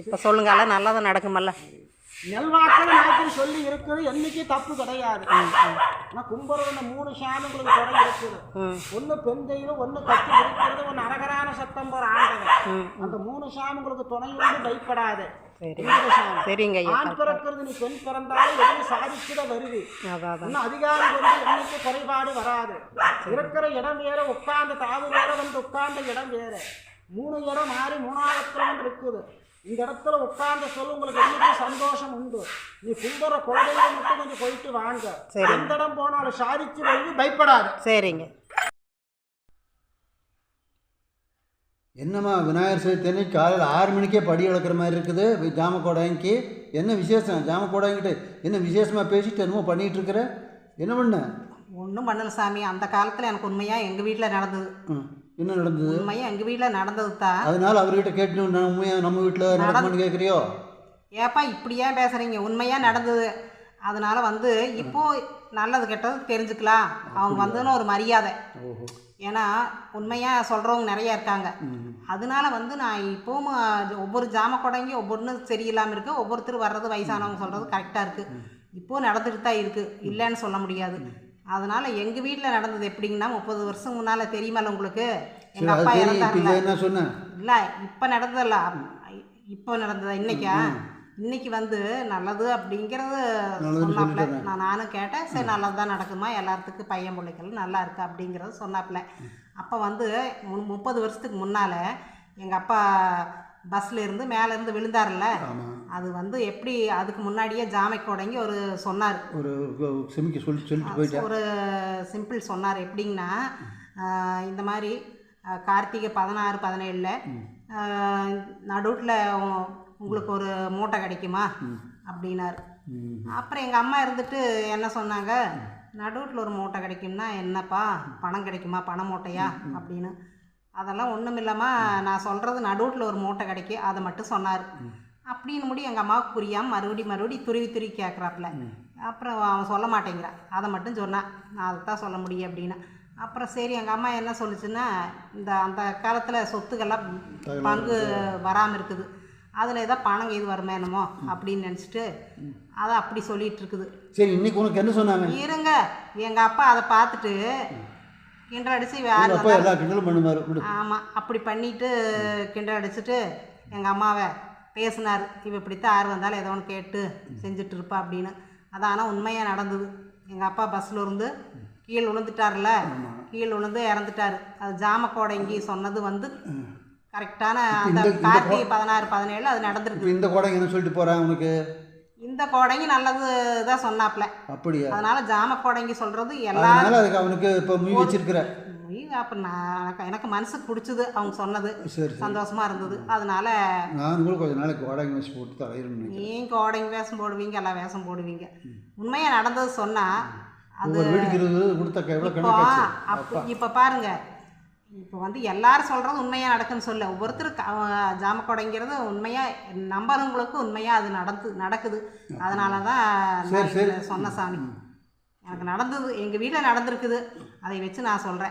இப்போ சொல்லுங்க எல்லாம் நல்லதாக நடக்குமல்ல. நெல்வாக்கில் நாட்டில் சொல்லி இருக்குது என்னைக்கு தப்பு கிடையாது. ஆனால் கும்பரோட மூணு சாமிகளுக்கு குறை இருக்குது ஒன்று பெண் தெய்வம் ஒன்று கத்தி பிடிக்கிறது ஒன்று அரகரான சத்தம் போகிற ஆண்டவன் அந்த மூணு சாமிகளுக்கு துணை வந்து பயப்படாது. சரிங்க ஆண் பிறக்கிறது நீ பெண் பிறந்தாலும் எதுவும் சாதிச்சுட வருது. இன்னும் அதிகாரம் வந்து என்னைக்கு குறைபாடு வராது. இருக்கிற இடம் வேற உட்கார்ந்த தாவு வேற வந்து உட்கார்ந்த இடம் வேற. மூணு இடம் மாறி வந்து இருக்குது. இந்த இடத்துல உட்கார்ந்த சொல்ல உங்களுக்கு என்னைக்கு சந்தோஷம் உண்டு. நீ கும்புற குலதெய்வம் மட்டும் கொஞ்சம் போயிட்டு வாங்க. சரி. எந்த இடம் போனாலும் சாதிச்சு வருது பயப்படாது. சரிங்க. என்னம்மா விநாயகர் சதுர்த்தி அன்னைக்கு காலையில் ஆறு மணிக்கே படி இழக்கிற மாதிரி இருக்குது. வி- ஜாமக்கோடாய்க்கு என்ன விசேஷம்? ஜாமக்கோடாய்கிட்ட என்ன விசேஷமாக பேசிட்டு என்னமோ பண்ணிகிட்டு இருக்கிற என்ன பண்ண? ஒன்றும் பண்ணல சாமி. அந்த காலத்தில் எனக்கு உண்மையாக எங்கள் வீட்டில் நடந்தது. ம், என்ன நடந்தது? உண்மையாக எங்கள் வீட்டில் நடந்தது தான் அதனால அவர்கிட்ட கேட்டு நம்ம நம்ம வீட்டில் நடக்குமான்னு கேட்குறியோ ஏப்பா இப்படி ஏன் பேசுகிறீங்க உண்மையாக நடந்தது. அதனால வந்து இப்போ நல்லது கெட்டது தெரிஞ்சுக்கலாம். அவங்க வந்ததுன்னு ஒரு மரியாதை. ஏன்னா உண்மையாக சொல்கிறவங்க நிறைய இருக்காங்க. அதனால வந்து நான் இப்போவும் ஒவ்வொரு ஜாம கொடைங்க ஒவ்வொன்று சரியில்லாமல் இருக்குது ஒவ்வொருத்தர் வர்றது வயசானவங்க சொல்கிறது கரெக்டாக இருக்குது இப்போது நடந்துட்டு தான் இருக்குது இல்லைன்னு சொல்ல முடியாது. அதனால எங்கள் வீட்டில் நடந்தது எப்படிங்கன்னா முப்பது வருஷம் முன்னால் தெரியுமல்ல உங்களுக்கு? எங்கள் அப்பா இறந்தாருல. இதை என்ன சொன்னேன் இல்லை இப்போ நடந்ததில்ல. இப்போ நடந்ததா? இன்னைக்கா? இன்னைக்கு வந்து நல்லது அப்படிங்கிறது சொன்னாப்புல. நான் நானும் கேட்டேன். சரி நல்லது தான் நடக்குமா? எல்லாத்துக்கும் பையன் பிள்ளைகள் நல்லா இருக்கு அப்படிங்கிறது சொன்னாப்புல அப்போ வந்து மு- முப்பது வருஷத்துக்கு முன்னால் எங்கள் அப்பா பஸ்ல இருந்து மேலே இருந்து விழுந்தார்ல அது வந்து எப்படி அதுக்கு முன்னாடியே ஜாமைக்கு உடங்கி ஒரு சொன்னார். ஒரு செமிக்க சொல்லி சொல்லிட்டு போயிட்டேன் ஒரு சிம்பிள் சொன்னார். எப்படிங்கன்னா இந்த மாதிரி கார்த்திகை பதினாறு பதினேழில் நடுவில் உங்களுக்கு ஒரு மூட்டை கிடைக்குமா? அப்படின்னாரு. அப்புறம் எங்கள் அம்மா இருந்துட்டு என்ன சொன்னாங்க? நடுவில் ஒரு மூட்டை கிடைக்கும்னா என்னப்பா? பணம் கிடைக்குமா? பண மூட்டையா? அப்படின்னு. அதெல்லாம் ஒன்றும் இல்லாமல் நான் சொல்கிறது நடுவில் ஒரு மூட்டை கிடைக்கும் அதை மட்டும் சொன்னார். அப்படின்னு முடி எங்கள் அம்மாவுக்கு புரியாமல் மறுபடி மறுபடி துருவி துருவி கேட்குறாப்புல அப்புறம் அவன் சொல்ல மாட்டேங்கிறான் அதை மட்டும் சொன்னான் நான் அதை தான் சொல்ல முடியும் அப்படின்னு. அப்புறம் சரி எங்கள் அம்மா என்ன சொல்லுச்சுன்னா இந்த அந்த காலத்தில் சொத்துக்கெல்லாம் பங்கு வராமல் இருக்குது. அதில் ஏதோ பணம் இது வருமே என்னமோ அப்படின்னு நினச்சிட்டு அதை அப்படி சொல்லிட்டு இருக்குது. சரி இன்னைக்கு உனக்கு என்ன சொன்னாங்க? இருங்க. எங்கள் அப்பா அதை பார்த்துட்டு கிண்டல் அடித்து ஆமாம் அப்படி பண்ணிட்டு கிண்டல் அடிச்சுட்டு எங்கள் அம்மாவை பேசினார். இவ இப்படித்தான் யார் வந்தாலும் ஏதோ ஒன்று கேட்டு செஞ்சுட்டு இருப்பா அப்படின்னு. அது ஆனால் உண்மையாக நடந்தது. எங்கள் அப்பா பஸ்ஸில் இருந்து கீழே விழுந்துட்டார்ல கீழே விழுந்து இறந்துட்டார். அது ஜாமக்கோடங்கி சொன்னது வந்து கரெக்டான அந்த கார்த்திகை பதினாறு பதினேழு அது நடந்திருக்கு. இந்த கோடை என்ன சொல்லிட்டு போகிறான் உனக்கு? இந்த கோடங்கி நல்லது தான் சொன்னாப்ல. அப்படியா? அதனால ஜாமக்கோடங்கி சொல்கிறது எல்லா அதனால அதுக்கு அவனுக்கு இப்போ வச்சிருக்கிற அப்போ நான் எனக்கு- எனக்கு மனசுக்கு பிடிச்சது அவங்க சொன்னது. சரி சரி. சந்தோஷமா இருந்தது. அதனால நான் கூட கொஞ்ச நாளைக்கு கோடை வச்சு போட்டு தலையிடணும் நினைக்கிறேன். நீங்க கோடைங்க வேஷம் போடுவீங்க எல்லாம் வேஷம் போடுவீங்க. உண்மையா நடந்தது சொன்னா அது இப்போ அப்போ இப்போ பாருங்க. இப்போ வந்து எல்லாரும் சொல்றது உண்மையா நடக்குன்னு சொல்ல. ஒவ்வொருத்தருக்கு ஜாம கொடைங்கிறது உண்மையா நம்புறவங்களுக்கு உண்மையா அது நடந்து நடக்குது. அதனால தான் சொன்ன சாமி. எனக்கு நடந்தது எங்க வீட்டில் நடந்திருக்குது. அதை வச்சு நான் சொல்றேன்.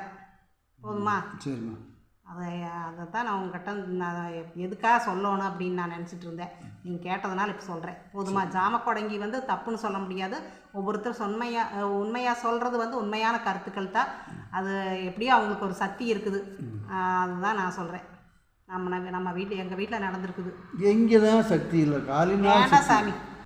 போதுமா? சரிம்மா. அதை அதை தான் நான் உங்ககிட்ட நான் எதுக்காக சொல்லணும் அப்படின்னு நான் நினச்சிட்டு இருந்தேன். நீங்கள் கேட்டதுனால இப்போ சொல்கிறேன் போதுமா? ஜாமக்கொடங்கி வந்து தப்புன்னு சொல்ல முடியாது. ஒவ்வொருத்தர் உண்மையாக உண்மையாக சொல்கிறது வந்து உண்மையான கருத்துக்கள் தான். அது எப்படியோ அவங்களுக்கு ஒரு சக்தி இருக்குது. அதுதான் நான் சொல்கிறேன் நம்ம நம்ம- வீட்டில் எங்கள் வீட்டில் நடந்திருக்குது. எங்கே தான் சக்தி இல்லை. வேண்டாம் சாமி?